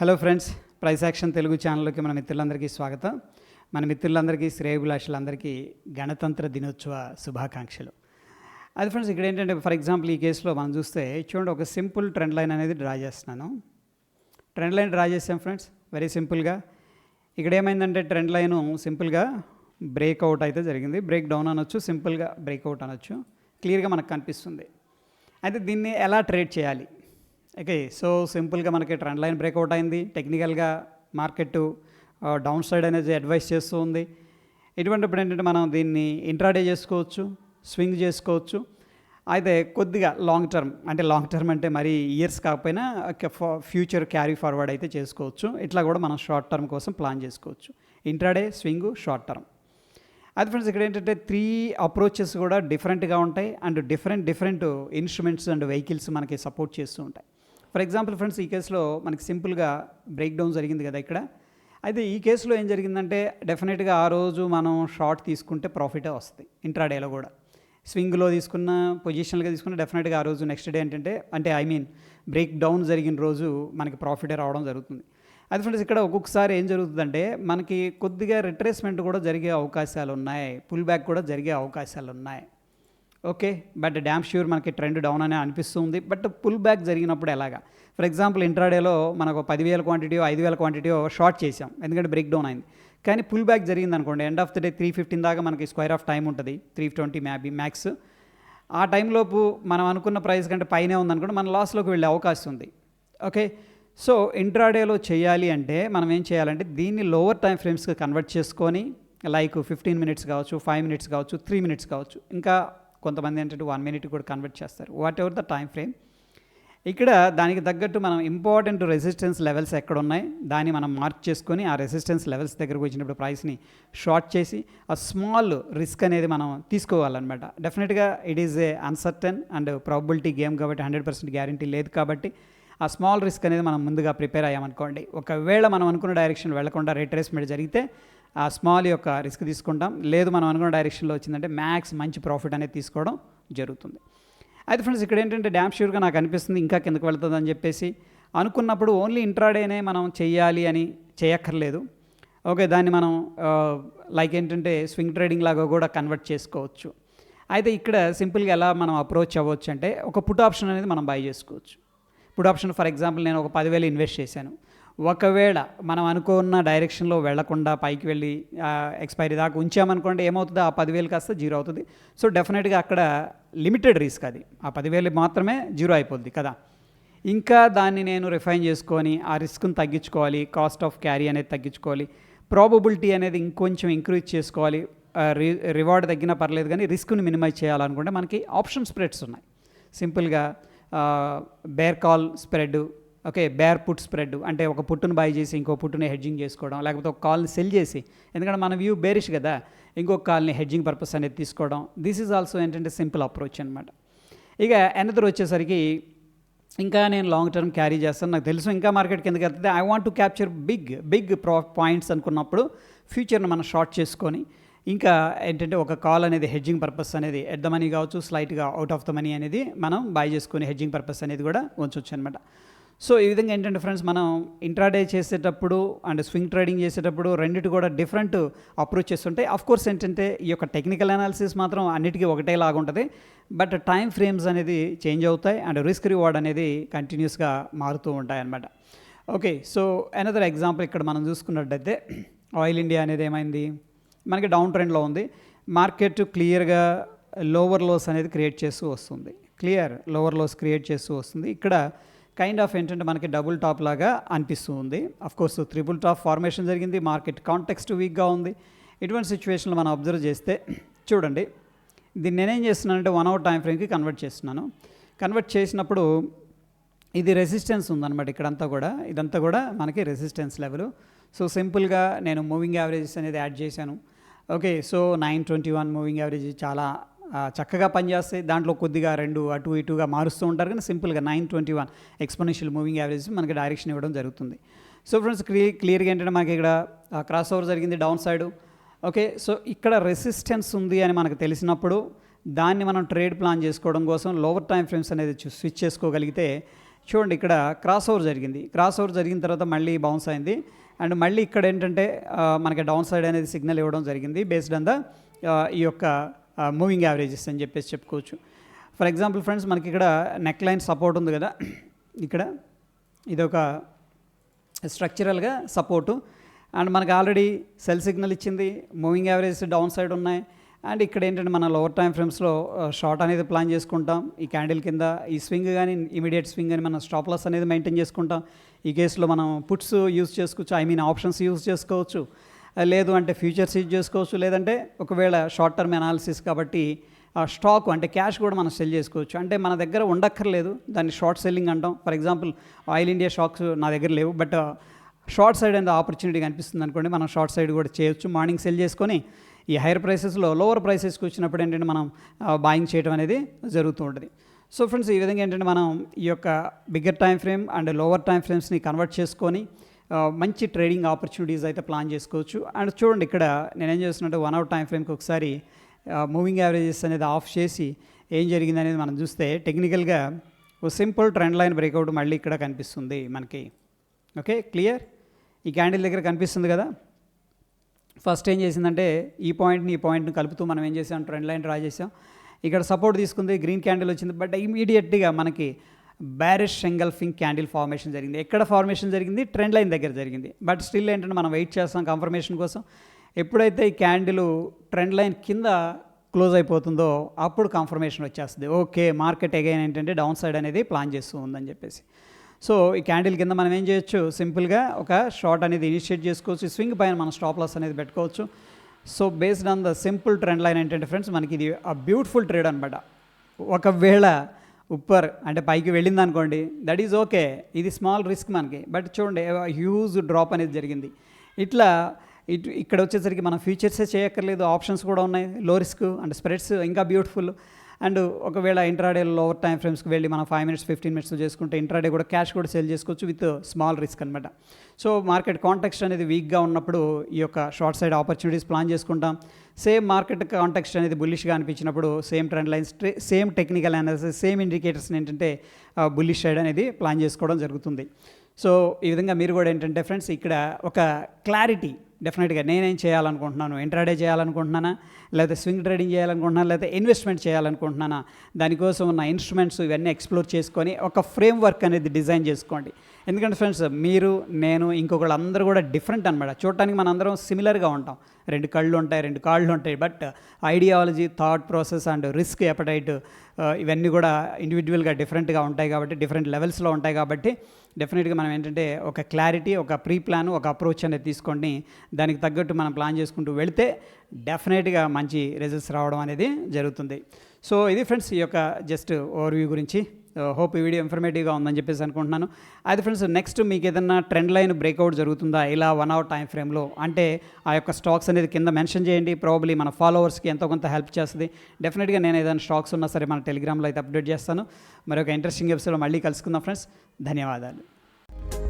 Hello friends price action Telugu ఛానల్లోకి మన మిత్రులందరికీ స్వాగతం. మన మిత్రులందరికీ శ్రేయభిలాషులందరికీ గణతంత్ర దినోత్సవ శుభాకాంక్షలు. అది ఫ్రెండ్స్ ఇక్కడ ఏంటంటే ఫర్ ఎగ్జాంపుల్ ఈ కేసులో మనం చూస్తే చూడండి ఒక సింపుల్ ట్రెండ్ లైన్ అనేది డ్రా చేస్తున్నాను. ట్రెండ్ లైన్ డ్రా చేసాం ఫ్రెండ్స్ వెరీ సింపుల్గా ఇక్కడ ఏమైందంటే ట్రెండ్ లైన్ సింపుల్గా బ్రేక్అవుట్ అయితే జరిగింది. బ్రేక్ డౌన్ అనొచ్చు సింపుల్గా బ్రేక్అవుట్ అనొచ్చు. క్లియర్గా మనకు కనిపిస్తుంది. అయితే దీన్ని ఎలా ట్రేడ్ చేయాలి? ఓకే సో సింపుల్గా మనకి ట్రెండ్ లైన్ బ్రేక్అవుట్ అయింది. టెక్నికల్గా మార్కెట్ డౌన్ సైడ్ అనేది అడ్వైస్ చేస్తూ ఉంది. ఇటువంటిప్పుడు ఏంటంటే మనం దీన్ని ఇంట్రాడే చేసుకోవచ్చు స్వింగ్ చేసుకోవచ్చు. అయితే కొద్దిగా లాంగ్ టర్మ్ అంటే లాంగ్ టర్మ్ అంటే మరి ఇయర్స్ కాకపోయినా ఫ్యూచర్ క్యారీ ఫార్వర్డ్ అయితే చేసుకోవచ్చు. ఇట్లా కూడా మనం షార్ట్ టర్మ్ కోసం ప్లాన్ చేసుకోవచ్చు. ఇంట్రాడే స్వింగ్ షార్ట్ టర్మ్ అది ఫ్రెండ్స్ ఇక్కడ ఏంటంటే త్రీ అప్రోచెస్ కూడా డిఫరెంట్గా ఉంటాయి. And different different instruments and vehicles మనకి సపోర్ట్ చేస్తూ ఉంటాయి. ఫర్ ఎగ్జాంపుల్ ఫ్రెండ్స్ ఈ కేసులో మనకి సింపుల్గా బ్రేక్ డౌన్ జరిగింది కదా ఇక్కడ. అయితే ఈ కేసులో ఏం జరిగిందంటే డెఫినెట్గా ఆ రోజు మనం షార్ట్ తీసుకుంటే ప్రాఫిటే వస్తుంది ఇంట్రాడేలో కూడా. స్వింగ్లో తీసుకున్న పొజిషన్లుగా తీసుకున్న డెఫినెట్గా ఆ రోజు నెక్స్ట్ డే ఏంటంటే అంటే ఐ మీన్ బ్రేక్ డౌన్ జరిగిన రోజు మనకి ప్రాఫిటే రావడం జరుగుతుంది. అది ఫ్రెండ్స్ ఇక్కడ ఒక్కొక్కసారి ఏం జరుగుతుందంటే మనకి కొద్దిగా రిట్రేస్మెంట్ కూడా జరిగే అవకాశాలు ఉన్నాయి పుల్ బ్యాక్ కూడా జరిగే అవకాశాలు ఉన్నాయి ఓకే బట్ డ్యామ్ ష్యూర్ మనకి ట్రెండ్ డౌన్ అనే అనిపిస్తుంది. బట్ పుల్ బ్యాక్ జరిగినప్పుడు ఎలాగా? ఫర్ ఎగ్జాంపుల్ ఇంట్రాడేలో మనకు పదివేల క్వాంటిటీ ఐదు వేల క్వాంటిటీ షార్ట్ చేసాం ఎందుకంటే బ్రేక్ డౌన్ అయింది. కానీ పుల్ బ్యాక్ జరిగింది అనుకోండి end of the day three fifteen దాకా మనకి స్క్వేర్ ఆఫ్ టైం ఉంటుంది. త్రీ ట్వంటీ మ్యాబీ మ్యాక్స్ ఆ టైంలోపు మనం అనుకున్న ప్రైస్ కంటే పైనే ఉందనుకోండి మన లాస్లోకి వెళ్ళే అవకాశం ఉంది. ఓకే? సో ఇంట్రాడేలో చేయాలి అంటే మనం ఏం చేయాలంటే దీన్ని లోవర్ టైం ఫ్రేమ్స్కి కన్వర్ట్ చేసుకొని లైక్ ఫిఫ్టీన్ మినిట్స్ కావచ్చు ఫైవ్ మినిట్స్ కావచ్చు త్రీ మినిట్స్ కావచ్చు ఇంకా కొంతమంది ఏంటంటే వన్ మినిట్ కూడా కన్వర్ట్ చేస్తారు. Whatever the time frame ఇక్కడ దానికి తగ్గట్టు మనం ఇంపార్టెంట్ రెసిస్టెన్స్ లెవెల్స్ ఎక్కడ ఉన్నాయి దాన్ని మనం మార్క్ చేసుకొని ఆ రెసిస్టెన్స్ లెవెల్స్ దగ్గరకు వచ్చినప్పుడు ప్రైస్ని షార్ట్ చేసి ఆ స్మాల్ రిస్క్ అనేది మనం తీసుకోవాలన్నమాట. డెఫినెట్గా it is a uncertain and probability game కాబట్టి హండ్రెడ్ పర్సెంట్ గ్యారంటీ లేదు కాబట్టి ఆ స్మాల్ రిస్క్ అనేది మనం ముందుగా ప్రిపేర్ అయ్యామనుకోండి. ఒకవేళ మనం అనుకున్న డైరెక్షన్ వెళ్ళకుండా రిట్రేస్మెంట్ జరిగితే ఆ స్మాల్ యొక్క రిస్క్ తీసుకుంటాం. లేదు మనం అనుకున్న డైరెక్షన్లో వచ్చిందంటే మ్యాక్స్ మంచి ప్రాఫిట్ అనేది తీసుకోవడం జరుగుతుంది. అయితే ఫ్రెండ్స్ ఇక్కడ ఏంటంటే డ్యామ్ షూర్గా నాకు అనిపిస్తుంది ఇంకా కిందకు వెళ్తుందని చెప్పేసి అనుకున్నప్పుడు ఓన్లీ ఇంట్రాడేనే మనం చేయాలి అని చేయక్కర్లేదు. ఓకే దాన్ని మనం లైక్ ఏంటంటే స్వింగ్ ట్రేడింగ్ లాగా కూడా కన్వర్ట్ చేసుకోవచ్చు. అయితే ఇక్కడ సింపుల్గా ఎలా మనం అప్రోచ్ అవ్వచ్చు అంటే ఒక పుట్ ఆప్షన్ అనేది మనం బై చేసుకోవచ్చు. పుట్ ఆప్షన్ ఫర్ ఎగ్జాంపుల్ నేను ఒక పదివేలు ఇన్వెస్ట్ చేశాను. ఒకవేళ మనం అనుకున్న డైరెక్షన్లో వెళ్ళకుండా పైకి వెళ్ళి ఎక్స్పైరీ దాకా ఉంచామనుకోండి ఏమవుతుంది? ఆ పదివేలు కాస్త జీరో అవుతుంది. సో డెఫినెట్గా అక్కడ లిమిటెడ్ రిస్క్ అది. ఆ పదివేలు మాత్రమే జీరో అయిపోద్ది కదా. ఇంకా దాన్ని నేను రిఫైన్ చేసుకొని ఆ రిస్క్ని తగ్గించుకోవాలి. కాస్ట్ ఆఫ్ క్యారీ అనేది తగ్గించుకోవాలి. ప్రాబబిలిటీ అనేది ఇంకొంచెం ఇంక్రీజ్ చేసుకోవాలి. రి రివార్డ్ తగ్గినా పర్లేదు కానీ రిస్క్ని మినిమైజ్ చేయాలనుకుంటే మనకి ఆప్షన్ స్ప్రెడ్స్ ఉన్నాయి. సింపుల్గా bear call spread okay bear put spread అంటే ఒక పుట్టును బై చేసి ఇంకో పుట్టుని హెడ్జింగ్ చేసుకోవడం లేకపోతే ఒక కాల్ని సెల్ చేసి ఎందుకంటే మన వ్యూ బేరిష్ కదా ఇంకొక కాల్ని హెడ్జింగ్ పర్పస్ అనేది తీసుకోవడం. దిస్ ఈజ్ ఆల్సో ఏంటంటే సింపుల్ అప్రోచ్ అనమాట ఇక ఎనదర్ వచ్చేసరికి ఇంకా నేను లాంగ్ టర్మ్ క్యారీ చేస్తాను. నాకు తెలుసు ఇంకా మార్కెట్ కిందకి వెళ్తుంది. I want to capture big big ప్రా పాయింట్స్ అనుకున్నప్పుడు ఫ్యూచర్ని మనం షార్ట్ చేసుకొని ఇంకా ఏంటంటే ఒక కాల్ అనేది హెడ్జింగ్ పర్పస్ అనేది ఎట్ ద మనీ కావచ్చు స్లైట్గా అవుట్ ఆఫ్ ద మనీ అనేది మనం బై చేసుకుని హెడ్జింగ్ పర్పస్ అనేది కూడా ఉంచవచ్చు అనమాట సో ఈ విధంగా ఏంటంటే ఫ్రెండ్స్ మనం ఇంట్రాడే చేసేటప్పుడు అండ్ స్వింగ్ ట్రేడింగ్ చేసేటప్పుడు రెండింటి కూడా డిఫరెంట్ అప్రోచెస్ ఉంటాయి. అఫ్ కోర్స్ ఏంటంటే ఈ యొక్క టెక్నికల్ అనాలిసిస్ మాత్రం అన్నిటికీ ఒకటే ఉంటుంది. బట్ టైం ఫ్రేమ్స్ అనేది చేంజ్ అవుతాయి అండ్ రిస్క్ రివార్డ్ అనేది కంటిన్యూస్గా మారుతూ ఉంటాయి అన్నమాట. ఓకే సో అనదర్ ఎగ్జాంపుల్ ఇక్కడ మనం చూసుకున్నట్టయితే ఆయిల్ ఇండియా అనేది ఏమైంది? మనకి డౌన్ ట్రెండ్లో ఉంది. మార్కెట్ క్లియర్గా లోవర్ లోస్ అనేది క్రియేట్ చేస్తూ వస్తుంది. క్లియర్ లోవర్ లోస్ క్రియేట్ చేస్తూ వస్తుంది. ఇక్కడ కైండ్ ఆఫ్ ఏంటంటే మనకి డబుల్ టాప్ లాగా అనిపిస్తుంది of course triple top formation జరిగింది మార్కెట్ కాంటెక్స్ట్ వీక్గా ఉంది. ఇటువంటి సిచ్యువేషన్లో మనం అబ్జర్వ్ చేస్తే చూడండి. దీన్ని నేనేం చేస్తున్నానంటే వన్ అవర్ టైం ఫ్రేమ్కి కన్వర్ట్ చేస్తున్నాను. కన్వర్ట్ చేసినప్పుడు ఇది రెసిస్టెన్స్ ఉందన్నమాట ఇక్కడంతా కూడా. ఇదంతా కూడా మనకి రెసిస్టెన్స్ లెవెల్ సో సింపుల్గా నేను మూవింగ్ యావరేజెస్ అనేది యాడ్ చేశాను. Okay so nine twenty one moving average చాలా చక్కగా పనిచేస్తాయి దాంట్లో కొద్దిగా రెండు అటు ఇటుగా మారుస్తూ ఉంటారు కానీ సింపుల్గా nine twenty one exponential moving average మనకి డైరెక్షన్ ఇవ్వడం జరుగుతుంది. సో ఫ్రెండ్స్ క్లియర్ క్లియర్గా ఏంటంటే మనకి ఇక్కడ క్రాస్ ఓవర్ జరిగింది డౌన్ సైడ్. ఓకే సో ఇక్కడ రెసిస్టెన్స్ ఉంది అని మనకు తెలిసినప్పుడు దాన్ని మనం ట్రేడ్ ప్లాన్ చేసుకోవడం కోసం లోవర్ టైం ఫ్రేమ్స్ అనేది స్విచ్ చేసుకోగలిగితే చూడండి ఇక్కడ క్రాస్ ఓవర్ జరిగింది. క్రాస్ ఓవర్ జరిగిన తర్వాత మళ్ళీ బౌన్స్ అయింది. అండ్ మళ్ళీ ఇక్కడ ఏంటంటే మనకి డౌన్ సైడ్ అనేది సిగ్నల్ ఇవ్వడం జరిగింది బేస్డ్ ఆన్ ద ఈ యొక్క మూవింగ్ యావరేజెస్ అని చెప్పేసి చెప్పుకోవచ్చు. ఫర్ ఎగ్జాంపుల్ ఫ్రెండ్స్ మనకి ఇక్కడ నెక్ లైన్ సపోర్ట్ ఉంది కదా. ఇక్కడ ఇది ఒక స్ట్రక్చరల్గా సపోర్టు అండ్ మనకు ఆల్రెడీ సెల్ సిగ్నల్ ఇచ్చింది మూవింగ్ యావరేజ్ డౌన్ సైడ్ ఉన్నాయి. అండ్ ఇక్కడ ఏంటంటే మన లోవర్ టైం ఫ్రేమ్స్లో షార్ట్ అనేది ప్లాన్ చేసుకుంటాం. ఈ క్యాండిల్ కింద ఈ స్వింగ్ కానీ ఇమీడియట్ స్వింగ్ కానీ మనం స్టాప్ లాస్ అనేది మెయింటైన్ చేసుకుంటాం. ఈ కేసులో మనం పుట్స్ యూస్ చేసుకోవచ్చు ఐ మీన్ ఆప్షన్స్ యూస్ చేసుకోవచ్చు. లేదు అంటే ఫ్యూచర్స్ యూజ్ చేసుకోవచ్చు లేదంటే ఒకవేళ షార్ట్ టర్మ్ అనాలిసిస్ కాబట్టి ఆ స్టాక్ అంటే క్యాష్ కూడా మనం సెల్ చేసుకోవచ్చు. అంటే మన దగ్గర ఉండక్కర్లేదు దాన్ని షార్ట్ సెల్లింగ్ అంటాం. For example oil India stocks నా దగ్గర లేవు బట్ షార్ట్ సైడ్ అనేది ఆపర్చునిటీ కనిపిస్తుంది అనుకోండి మనం షార్ట్ సైడ్ కూడా చేయొచ్చు. మార్నింగ్ సెల్ చేసుకొని ఈ హైయర్ ప్రైసెస్లో లోవర్ ప్రైసెస్కి వచ్చినప్పుడు ఏంటంటే మనం బాయింగ్ చేయడం అనేది జరుగుతూ ఉంటుంది. సో ఫ్రెండ్స్ ఈ విధంగా ఏంటంటే మనం ఈ యొక్క bigger time frame and lower time ఫ్రేమ్స్ని convert చేసుకొని మంచి ట్రేడింగ్ ఆపర్చునిటీస్ అయితే ప్లాన్ చేసుకోవచ్చు. అండ్ చూడండి ఇక్కడ నేనేం చేస్తున్నట్టు వన్ అవర్ టైం ఫ్రేమ్కి ఒకసారి మూవింగ్ యావరేజెస్ అనేది ఆఫ్ చేసి ఏం జరిగింది అనేది మనం చూస్తే టెక్నికల్గా ఓ సింపుల్ ట్రెండ్ లైన్ బ్రేక్అవుట్ మళ్ళీ ఇక్కడ కనిపిస్తుంది మనకి. ఓకే క్లియర్ ఈ క్యాండిల్ దగ్గర కనిపిస్తుంది కదా? ఫస్ట్ ఏం చేసిందంటే ఈ పాయింట్ని ఈ పాయింట్ని కలుపుతూ మనం ఏం చేసాం? ట్రెండ్ లైన్ డ్రా చేసాం. ఇక్కడ సపోర్ట్ తీసుకుంది గ్రీన్ క్యాండిల్ వచ్చింది బట్ ఇమీడియట్గా మనకి బ్యారిష్ షెంగల్ఫింగ్ క్యాండిల్ ఫార్మేషన్ జరిగింది. ఎక్కడ ఫార్మేషన్ జరిగింది? ట్రెండ్ లైన్ దగ్గర జరిగింది. బట్ స్టిల్ ఏంటంటే మనం వెయిట్ చేస్తాం కన్ఫర్మేషన్ కోసం. ఎప్పుడైతే ఈ క్యాండిల్ ట్రెండ్ లైన్ కింద క్లోజ్ అయిపోతుందో అప్పుడు కన్ఫర్మేషన్ వచ్చేస్తుంది. ఓకే మార్కెట్ అగైన్ ఏంటంటే డౌన్ సైడ్ అనేది ప్లాన్ చేస్తూ ఉందని చెప్పేసి. సో ఈ క్యాండిల్ కింద మనం ఏం చేయొచ్చు? సింపుల్గా ఒక షార్ట్ అనేది ఇనిషియేట్ చేసుకోవచ్చు. స్వింగ్ పైన మనం స్టాప్ లాస్ అనేది పెట్టుకోవచ్చు. So based on the simple trend line ఏంటంటే ఫ్రెండ్స్ మనకి ఇది ఆ బ్యూటిఫుల్ ట్రేడ్ అనమాట ఒకవేళ ఉప్పర్ అంటే పైకి వెళ్ళింది అనుకోండి దట్ ఈజ్ ఓకే ఇది స్మాల్ రిస్క్ మనకి. బట్ చూడండి హ్యూజ్ డ్రాప్ అనేది జరిగింది. ఇట్లా ఇటు ఇక్కడ వచ్చేసరికి మనం ఫ్యూచర్సే చేయక్కర్లేదు ఆప్షన్స్ కూడా ఉన్నాయి లో రిస్క్ అండ్ స్ప్రెడ్స్ ఇంకా బ్యూటిఫుల్ అండ్ ఒకవేళ ఇంట్రాడే లోవర్ టైం ఫ్రేమ్స్కి వెళ్ళి మనం ఫైవ్ మినిట్స్ ఫిఫ్టీన్ మినిట్స్ చేసుకుంటే ఇంట్రాడే కూడా క్యాష్ కూడా సెల్ చేసుకోవచ్చు విత్ స్మాల్ రిస్క్ అనమాట సో మార్కెట్ కాంటెక్స్ట్ అనేది వీక్గా ఉన్నప్పుడు ఈ యొక్క షార్ట్ సైడ్ ఆపర్చునిటీస్ ప్లాన్ చేసుకుంటాం. సేమ్ మార్కెట్ కాంటెక్స్ట్ అనేది బుల్లిష్గా అనిపించినప్పుడు same trend lines same technical analysis same indicators ఏంటంటే బుల్లిష్ సైడ్ అనేది ప్లాన్ చేసుకోవడం జరుగుతుంది. సో ఈ విధంగా మీరు కూడా ఏంటంటే ఫ్రెండ్స్ ఇక్కడ ఒక క్లారిటీ డెఫినెట్గా నేనేం చేయాలనుకుంటున్నాను? ఇంట్రాడే చేయాలనుకుంటున్నానా? లేదా స్వింగ్ ట్రేడింగ్ చేయాలనుకుంటున్నానా? లేదా ఇన్వెస్ట్మెంట్ చేయాలనుకుంటున్నానా? దానికోసం ఉన్న ఇన్స్ట్రుమెంట్స్ ఇవన్నీ ఎక్స్ప్లోర్ చేసుకొని ఒక ఫ్రేమ్ వర్క్ అనేది డిజైన్ చేసుకోండి. ఎందుకంటే ఫ్రెండ్స్ మీరు నేను ఇంకొకళ్ళు అందరూ కూడా డిఫరెంట్ అనమాట చూడటానికి మనం అందరం సిమిలర్గా ఉంటాం. రెండు కళ్ళు ఉంటాయి రెండు కాళ్ళు ఉంటాయి. But ideology thought process and risk appetite ఇవన్నీ కూడా ఇండివిజువల్గా డిఫరెంట్గా ఉంటాయి కాబట్టి డిఫరెంట్ లెవెల్స్లో ఉంటాయి కాబట్టి డెఫినెట్గా మనం ఏంటంటే ఒక క్లారిటీ ఒక ప్రీ ప్లాన్ ఒక అప్రోచ్ అనేది తీసుకొని దానికి తగ్గట్టు మనం ప్లాన్ చేసుకుంటూ వెళితే డెఫినెట్గా మంచి రిజల్ట్స్ రావడం అనేది జరుగుతుంది. సో ఇది ఫ్రెండ్స్ ఈ యొక్క జస్ట్ ఓవర్వ్యూ గురించి. హోప్ ఈ వీడియో ఇన్ఫర్మేటివ్గా ఉందని చెప్పేసి అనుకుంటున్నాను. అది ఫ్రెండ్స్ నెక్స్ట్ మీకు ఏదైనా ట్రెండ్ లైన్ బ్రేక్అవుట్ జరుగుతుందా? ఇలా వన్ అవర్ టైం ఫ్రేమ్లో అంటే ఆ యొక్క స్టాక్స్ అనేది కింద మెన్షన్ చేయండి. ప్రాబ్లీ మన ఫాలోవర్స్కి ఎంతో కొంత హెల్ప్ చేస్తుంది. డెఫినెట్గా నేను ఏదైనా స్టాక్స్ ఉన్నా సరే మన టెలిగ్రామ్లో అయితే అప్డేట్ చేస్తాను. మరి ఒక ఇంట్రెస్టింగ్ ఎపిసోడ్ మళ్ళీ కలుసుకుందాం ఫ్రెండ్స్ ధన్యవాదాలు.